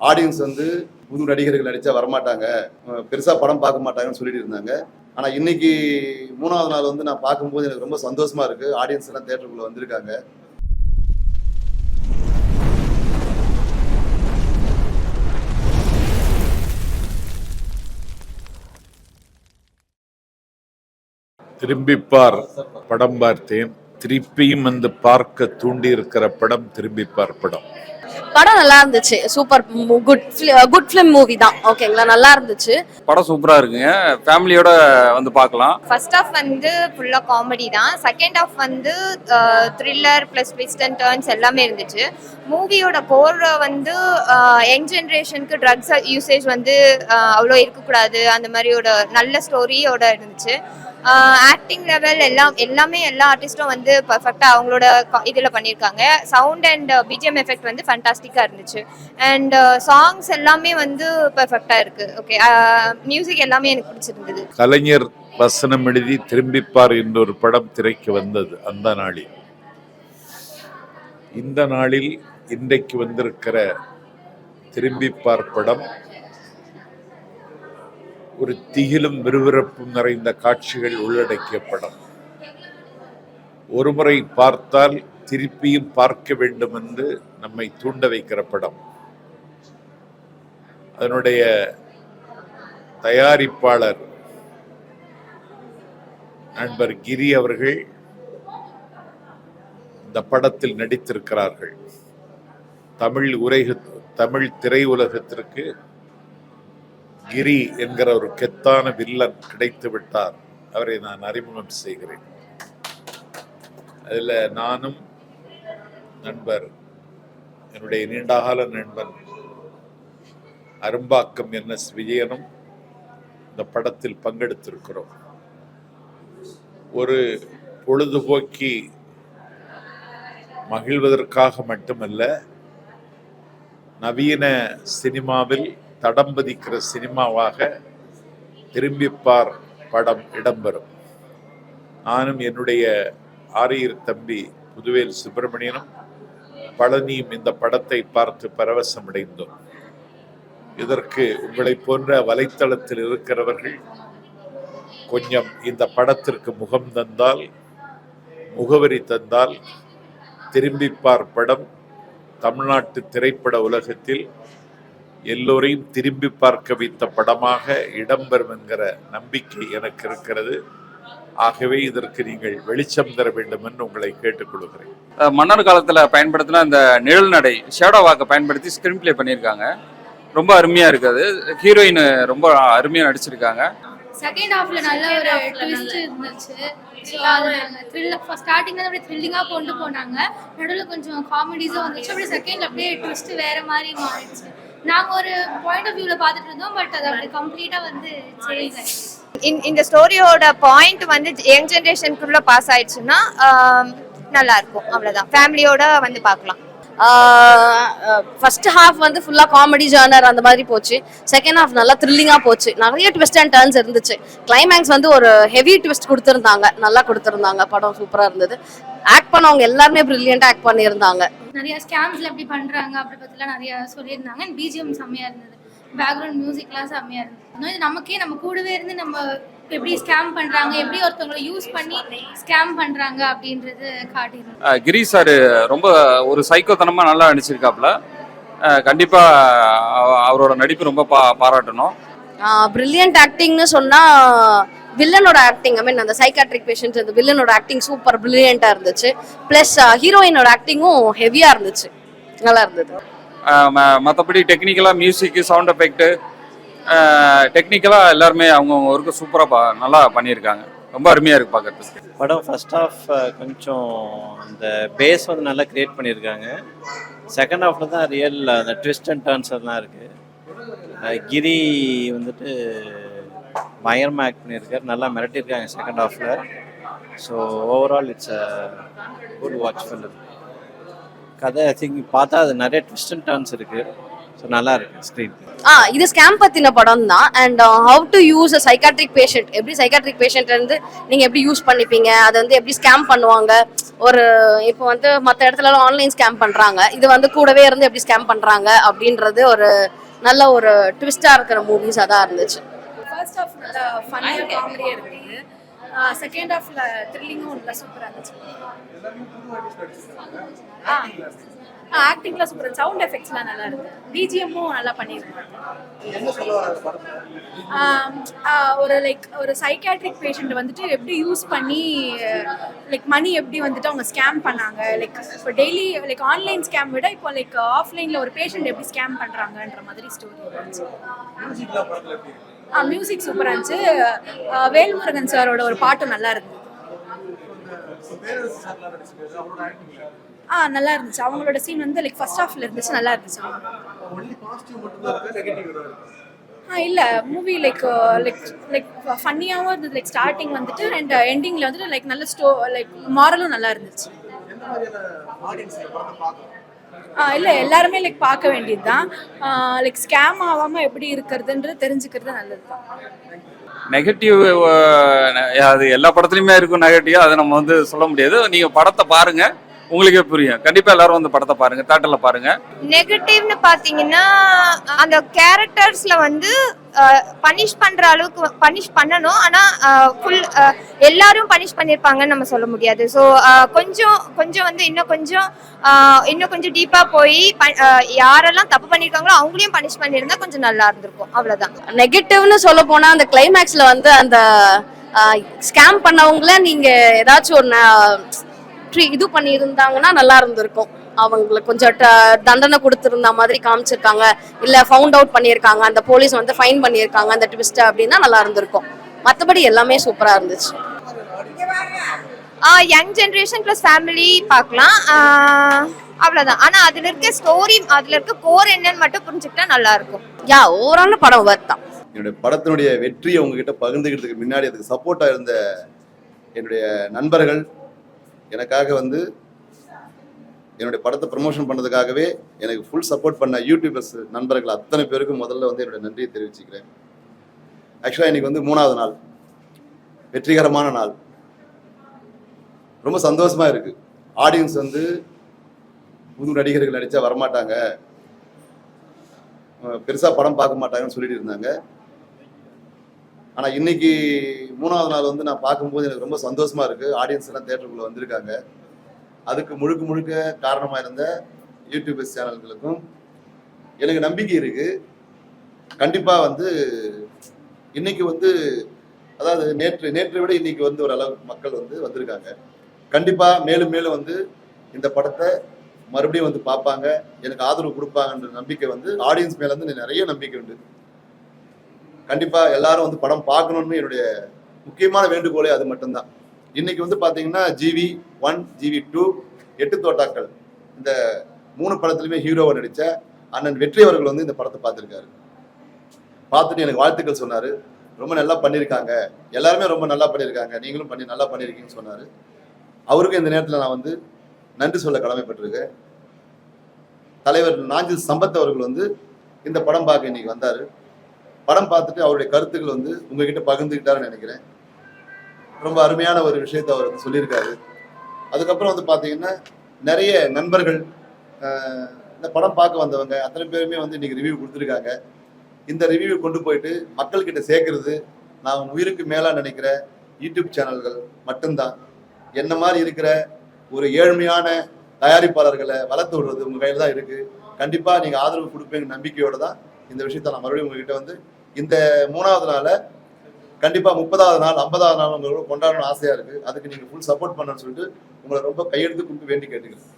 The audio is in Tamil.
ஆடியன்ஸ் வந்து புது நடிகர்கள் நடித்தா வரமாட்டாங்க. பெருசாக படம் பார்க்க மாட்டாங்கன்னு சொல்லிட்டு இருந்தாங்க. ஆனால் இன்னைக்கு மூணாவது நாள் வந்து நான் பார்க்கும்போது எனக்கு ரொம்ப சந்தோஷமா இருக்கு. ஆடியன்ஸ் எல்லாம் தேட்டருக்குள்ள வந்திருக்காங்க. திரும்பிப்பார் படம் பார்த்தேன். திருப்பியும் வந்து பார்க்க தூண்டி இருக்கிற படம் திரும்பிப்பார் படம். படம் நல்லா இருந்துச்சு. Super good good film movie தான். ஓகேங்களா நல்லா இருந்துச்சு. படம் சூப்பரா இருக்குங்க. ஃபேமிலியோட வந்து பார்க்கலாம். ஃபர்ஸ்ட் ஆஃப் வந்து ஃபுல்லாக காமெடி தான். செகண்ட் ஆஃப் வந்து thriller plus twist and turns எல்லாமே இருந்துச்சு. மூவியோட கோர் வந்து யங் ஜென்ரேஷனுக்கு ட்ரக்ஸ் யூசேஜ் வந்து அஹ், அவ்வளோ இருக்கக்கூடாது. அந்த மாதிரியோட நல்ல ஸ்டோரியோட இருந்துச்சு. ஆக்டிங் லெவல் எல்லாம் எல்லாமே எல்லா ஆர்டிஸ்ட்டும் வந்து பர்ஃபெக்டாக அவங்களோட இதில் பண்ணியிருக்காங்க sound and BGM uh, effect வந்து ஃபண்டாஸ்டிக்காக இருந்துச்சு. அண்ட் சாங்ஸ் uh, எல்லாமே வந்து பர்ஃபெக்டாக இருக்குது ஓகே மியூசிக் எல்லாமே எனக்கு பிடிச்சிருந்தது. கலைஞர் வசனம் எழுதி திரும்பிப்பார் என்ற ஒரு படம் திரைக்கு வந்தது அந்த நாளில். இந்த நாளில் இன்றைக்கு வந்திருக்கிற திரும்பிப்பார் படம் ஒரு திகிலும் விறுவிறுப்பும் நிறைந்த காட்சிகள் உள்ளடக்கிய படம் ஒருமுறை பார்த்தால் திருப்பியும் பார்க்க வேண்டும் என்று நம்மை தூண்ட வைக்கிற படம். அதனுடைய தயாரிப்பாளர் நண்பர் கிரி அவர்கள் இந்த படத்தில் நடித்திருக்கிறார்கள். தமிழ் உரை தமிழ் திரையுலகத்திற்கு கிரி என்கிற ஒரு கெத்தான வில்லன் கிடைத்து விட்டார். அவரை நான் அறிமுகம் செய்கிறேன். அதில் நானும் நண்பர் என்னுடைய நீண்டகால நண்பன் அரும்பாக்கம் என் எஸ் விஜயனும் இந்த படத்தில் பங்கெடுத்திருக்கிறோம். ஒரு பொழுதுபோக்கி மகிழ்வதற்காக மட்டுமல்ல நவீன சினிமாவில் தடம் பதிக்கிற சினிமாவாக திரும்பிப்பார் படம் இடம்பெறும். நானும் என்னுடைய ஆரியர் தம்பி புதுவேல் சுப்பிரமணியனும் பழனியும் இந்த படத்தை பார்த்து பரவசமடைந்தோம். இதற்கு உங்களை போன்ற வலைத்தளத்தில் இருக்கிறவர்கள் கொஞ்சம் இந்த படத்திற்கு முகம் தந்தால் முகவரி தந்தால் திரும்பிப்பார் படம் தமிழ்நாட்டு திரைப்பட உலகத்தில் எல்லோரையும் திரும்பி பார்க்க வைத்த படமாக இடம்பெறும் என்கிற நம்பிக்கை எனக்கு இருக்கிறது. ஆகவே இதற்கு நீங்கள் வெளிச்சம் தர வேண்டும் என்று உங்களை கேட்டுக்கொள்கிறேன். மன்னர் காலத்துல பயன்படுத்தின அந்த நிழல் நடை ஷேடோ வாக்கை பயன்படுத்தி ஸ்கிரீன் ப்ளே பண்ணியிருக்காங்க. ரொம்ப அருமையா இருக்குது. ஹீரோயின் ரொம்ப அருமையா நடிச்சிருக்காங்க. செகண்ட் ஹாஃப்ல நல்ல ஒரு ட்விஸ்ட் இருந்துச்சு. ஸோ அது ஸ்டார்டிங்ல அப்படியே த்ரில்லிங்காக கொண்டு போனாங்க. நடுவில் கொஞ்சம் காமெடிஸும் வந்துச்சு. அப்படியே செகண்ட்ல அப்படியே ட்விஸ்ட் வேற மாதிரி மாறிடுச்சு. நாங்க ஒரு பாயிண்ட் ஆஃப் வியூல பாத்துட்டு இருந்தோம் பட் அது அப்படி கம்ப்ளீட்டா வந்து சேஞ்ச் ஆயிடுச்சு இந்த- ஸ்டோரியோட பாயிண்ட் வந்து யங் ஜென்ரேஷனுக்குள்ள பாஸ் ஆயிடுச்சுன்னா நல்லா இருக்கும். அவ்வளவுதான். ஃபேமிலியோட வந்து பார்க்கலாம். ஃபர்ஸ்ட் ஹாஃப் வந்து ஃபுல்லாக காமெடி ஜானர் அந்த மாதிரி போச்சு. செகண்ட் ஹாஃப் நல்லா த்ரில்லிங்காக போச்சு. நிறைய ட்விஸ்ட் அண்ட் டர்ன்ஸ் இருந்துச்சு. கிளைமேக்ஸ் வந்து ஒரு ஹெவி ட்விஸ்ட் கொடுத்துருந்தாங்க. நல்லா கொடுத்துருந்தாங்க. படம் சூப்பராக இருந்தது. ஆக்ட் பண்ணவங்க எல்லாருமே ப்ரில்லியண்டாக ஆக்ட் பண்ணியிருந்தாங்க. நிறைய ஸ்கேம்ஸ்ல எப்படி பண்றாங்க. அப்படி பத்திலாம் நிறைய சொல்லியிருந்தாங்க. பிஜிஎம் செம்மையா இருந்தது. பேக்ரவுண்ட் மியூசிக்லாம் செம்மையா இருந்தது. நமக்கே நம்ம கூடவே இருந்து நம்ம எப்படி ஸ்கேம் பண்றாங்க எப்படி ஒருத்தவங்களை யூஸ் பண்ணி ஸ்கேம் பண்றாங்க அப்படின்றது அஹ் கிரி சார் ரொம்ப ஒரு சைக்கோத்தனமா நல்லா நடிச்சிருக்காப்புல. அஹ் கண்டிப்பா அவ- அவரோட நடிப்பு ரொம்ப பா பாராட்டணும். ப்ரில்லியன்ட் ஆக்டிங்னு சொன்னால் வில்லனோட ஆக்டிங் ஐ மீன் அந்த சைக்காட்ரிக் பேஷண்ட் அந்த வில்லனோட ஆக்டிங் சூப்பர் ப்ரில்லியண்ட்டாக இருந்துச்சு. ப்ளஸ் ஹீரோயினோட ஆக்டிங்கும் ஹெவியாக இருந்துச்சு. நல்லா இருந்தது. அஹ் ம- மத்தபடி டெக்னிக்கலா மியூசிக் சவுண்ட் எஃபெக்ட் டெக்னிக்கலாக எல்லாருமே அவங்கவுங்க ஒர்க்கு சூப்பராக பா நல்லா பண்ணியிருக்காங்க. ரொம்ப அருமையாக இருக்குது பார்க்குறதுக்கு படம் ஃபர்ஸ்ட் ஆஃப் கொஞ்சம் இந்த பேஸ் வந்து நல்லா க்ரியேட் பண்ணியிருக்காங்க. செகண்ட் ஹாஃப்ல தான் ரியல் அந்த ட்விஸ்ட் அண்ட் டர்ன்ஸ் எல்லாம் இருக்குது கிரி வந்துட்டு பயங்கரமாக ஆக்ட் பண்ணியிருக்காரு. நல்லா மிரட்டியிருக்காங்க செகண்ட் ஹாஃபில் so overall it's a good watch film கதை திங்க் பார்த்தா அது நிறைய ட்விஸ்ட் அண்ட் டர்ன்ஸ் இருக்குது ஸோ நல்லா இருக்கு ஸ்க்ரீன் ஆ இது ஸ்கேம் பத்தின படம் தான் and how to use a psychiatric patient எப்படி சைக்காட்ரிக் பேஷண்ட் இருந்து நீங்க எப்படி யூஸ் பண்ணிப்பீங்க? அதை வந்து எப்படி ஸ்கேம் பண்ணுவாங்க? ஒரு இப்போ வந்து மற்ற இடத்துல ஆன்லைன் ஸ்கேம் பண்றாங்க. இது வந்து கூடவே இருந்து எப்படி ஸ்கேம் பண்றாங்க? அப்படின்றது ஒரு நல்ல ஒரு ட்விஸ்டா இருக்கிற மூவிஸாக தான் இருந்துச்சு. ஃபர்ஸ்ட் நல்லா ஃபன்னியாக காமெடியாக இருந்தது செகண்ட் ஹாஃப்ல த்ரில்லிங்கும் நல்லா சூப்பராக இருந்துச்சு. ஆ. ஆக்டிங்லாம் சூப்பர் சவுண்ட் எஃபெக்ட்ஸ்லாம் நல்லா இருக்கு. பிஜிஎம்மும் நல்லா பண்ணியிருக்காங்க ஒரு லைக் ஒரு சைக்காட்ரிக் பேஷண்ட் வந்துட்டு எப்படி யூஸ் பண்ணி லைக் மணி எப்படி வந்துட்டு அவங்க ஸ்கேம் பண்ணாங்க. லைக் இப்போ டெய்லி லைக் ஆன்லைன் ஸ்கேம் விட இப்போ லைக் ஆஃப்லைனில் ஒரு பேஷண்ட் எப்படி ஸ்கேம் பண்ணுறாங்கன்ற மாதிரி ஸ்டோரி மியூசிக் சூப்பராக இருந்துச்சு. வேல்முருகன் சாரோட ஒரு பாட்டும் நல்லா இருந்தது ஆ நல்லா இருந்துச்சு. அவங்களோட சீன் வந்து லைக் ஃபர்ஸ்ட் ஹாஃப்ல இருந்துச்சு நல்லா இருந்துச்சு. ஆ இல்லை மூவி லைக் லைக் லைக் ஃபன்னியாகவும் இருந்தது. லைக் ஸ்டார்டிங் வந்துட்டு அண்ட் எண்டிங்கில் uh, வந்துட்டு லைக் நல்ல ஸ்டோ லைக் மாரலும் நல்லா இருந்துச்சு. இல்லை எல்லாருமே லைக் பார்க்க வேண்டியது தான் லைக் ஸ்கேம் ஆகாமல் எப்படி இருக்கிறதுன்றது தெரிஞ்சுக்கிறது நல்லது தான் நெகட்டிவ் அது எல்லா படத்துலையுமே இருக்கும் நெகட்டிவ் அதை நம்ம வந்து சொல்ல முடியாது. நீங்க படத்தை பாருங்க. உங்களுக்கே புரியும். கண்டிப்பா எல்லாரும் வந்து படத்தை பாருங்க தேட்டர்ல பாருங்க. நெகட்டிவ்னு பார்த்தீங்கன்னா அந்த கேரக்டர்ஸ்ல வந்து பனிஷ் பண்ற அளவுக்கு பனிஷ் பண்ணணும். ஆனா ஃபுல் எல்லாரும் பனிஷ் பண்ணியிருப்பாங்கன்னு நம்ம சொல்ல முடியாது. ஸோ கொஞ்சம் கொஞ்சம் வந்து இன்னும் கொஞ்சம் இன்னும் கொஞ்சம் டீப்பா போய் யாரெல்லாம் தப்பு பண்ணியிருக்காங்களோ அவங்களையும் பனிஷ் பண்ணியிருந்தா கொஞ்சம் நல்லா இருந்திருக்கும். அவ்வளவுதான். நெகட்டிவ்னு சொல்ல போனா அந்த கிளைமேக்ஸ்ல வந்து அந்த ஸ்கேம் பண்ணவங்கள நீங்க ஏதாச்சும் ஒரு ட்ரீ- இது பண்ணியிருந்தாங்கன்னா நல்லா இருந்திருக்கும். அவங்களுக்கு கொஞ்சம் ட- தண்டனை கொடுத்துருந்த மாதிரி காமிச்சிருக்காங்க. இல்ல ஃபவுண்ட் அவுட் பண்ணியிருக்காங்க. அந்த போலீஸ் வந்து ஃபைன் பண்ணியிருக்காங்க. அந்த ட்விஸ்ட் அப்படின்னா நல்லா இருந்திருக்கும். மற்றபடி எல்லாமே சூப்பரா இருந்துச்சு. யங் ஜென்ரேஷன் ப்ளஸ் ஃபேமிலி பார்க்கலாம். ஆஹ், அவ்வளவுதான். ஆனா அதுல இருக்க ஸ்டோரி அதுல இருக்க கோர் என்னன்னு மட்டும் புரிஞ்சுக்கிட்டா நல்லா இருக்கும். யா ஓவரால் படம் ஒர்த் தான். என்னுடைய படத்தினுடைய வெற்றியை உங்ககிட்ட பகிர்ந்துக்கிறதுக்கு முன்னாடி அதுக்கு சப்போர்ட்டாக இருந்த என்னுடைய நண்பர்கள் எனக்காக வந்து என்னுடைய படத்தை ப்ரமோஷன் பண்ணதுக்காகவே எனக்கு ஃபுல் சப்போர்ட் பண்ண யூடியூபர்ஸ் நண்பர்கள் அத்தனை பேருக்கும் முதல்ல வந்து என்னுடைய நன்றியை தெரிவிச்சுக்கிறேன். ஆக்சுவலாக இன்னைக்கு வந்து மூணாவது நாள். வெற்றிகரமான நாள். ரொம்ப சந்தோஷமா இருக்குது ஆடியன்ஸ் வந்து புது நடிகர்கள் நடித்தா வரமாட்டாங்க. பெருசாக படம் பார்க்க மாட்டாங்கன்னு சொல்லிட்டு இருந்தாங்க. ஆனால் இன்னைக்கு மூணாவது நாள் வந்து நான் பார்க்கும்போது எனக்கு ரொம்ப சந்தோஷமா இருக்கு. ஆடியன்ஸ் எல்லாம் தேட்டருக்குள்ள வந்திருக்காங்க. அதுக்கு முழுக்க முழுக்க காரணமாக இருந்த யூடியூபர்ஸ் சேனல்களுக்கும் எனக்கு நம்பிக்கை இருக்கு. கண்டிப்பாக வந்து இன்னைக்கு வந்து அதாவது நேற்று நேற்றை விட இன்னைக்கு வந்து ஒரு அளவு மக்கள் வந்து வந்திருக்காங்க. கண்டிப்பாக மேலும் மேலும் வந்து இந்த படத்தை மறுபடியும் வந்து பார்ப்பாங்க. எனக்கு ஆதரவு கொடுப்பாங்கன்ற நம்பிக்கை வந்து ஆடியன்ஸ் மேலே வந்து நிறைய நம்பிக்கை உண்டு. கண்டிப்பாக எல்லாரும் வந்து படம் பார்க்கணும்னு என்னுடைய முக்கியமான வேண்டுகோளே அது மட்டும்தான். இன்னைக்கு வந்து பார்த்தீங்கன்னா ஜிவி ஒன் ஜிவி டூ எட்டு தோட்டாக்கள். இந்த மூணு படத்துலையுமே ஹீரோவை நடித்த அண்ணன் வெற்றி அவர்கள் வந்து இந்த படத்தை பார்த்துருக்காரு. பார்த்துட்டு எனக்கு வாழ்த்துக்கள் சொன்னார். ரொம்ப நல்லா பண்ணியிருக்காங்க எல்லாருமே ரொம்ப நல்லா பண்ணியிருக்காங்க நீங்களும் பண்ணி நல்லா பண்ணியிருக்கீங்கன்னு சொன்னார். அவருக்கும் இந்த நேரத்தில் நான் வந்து நன்றி சொல்ல கடமைப்பட்டிருக்கேன். தலைவர் நாஞ்சில் சம்பத் அவர்கள் வந்து இந்த படம் பார்க்க இன்னைக்கு வந்தார். படம் பார்த்துட்டு அவருடைய கருத்துக்கள் வந்து உங்ககிட்ட பகிர்ந்துக்கிட்டாருன்னு நினைக்கிறேன். ரொம்ப அருமையான ஒரு விஷயத்த அவர் வந்து சொல்லியிருக்காரு. அதுக்கப்புறம் வந்து பார்த்தீங்கன்னா நிறைய நண்பர்கள் இந்த படம் பார்க்க வந்தவங்க அத்தனை பேருமே வந்து இன்னைக்கு ரிவ்யூ கொடுத்துருக்காங்க. இந்த ரிவ்யூ கொண்டு போயிட்டு மக்கள்கிட்ட சேர்க்கறது நான் உயிருக்கு மேலாக நினைக்கிற யூடியூப் சேனல்கள் மட்டும்தான். என்ன மாதிரி இருக்கிற ஒரு ஏழ்மையான தயாரிப்பாளர்களை வளர்த்து விடுறது உங்கள் கையில் தான் இருக்குது கண்டிப்பாக நீங்கள் ஆதரவு கொடுப்பீங்க நம்பிக்கையோடு தான் இந்த விஷயத்த நான் மறுபடியும் உங்ககிட்ட வந்து இந்த மூணாவது நாள கண்டிப்பா முப்பதாவது நாள் ஐம்பதாவது நாள் உங்களோட கொண்டாடணும்னு ஆசையா இருக்கு. அதுக்கு நீங்க ஃபுல் சப்போர்ட் பண்ணணும்னு சொல்லிட்டு உங்களை ரொம்ப கையெடுத்து கும்பிட்டு வேண்டி கேட்டுக்கிறேன்.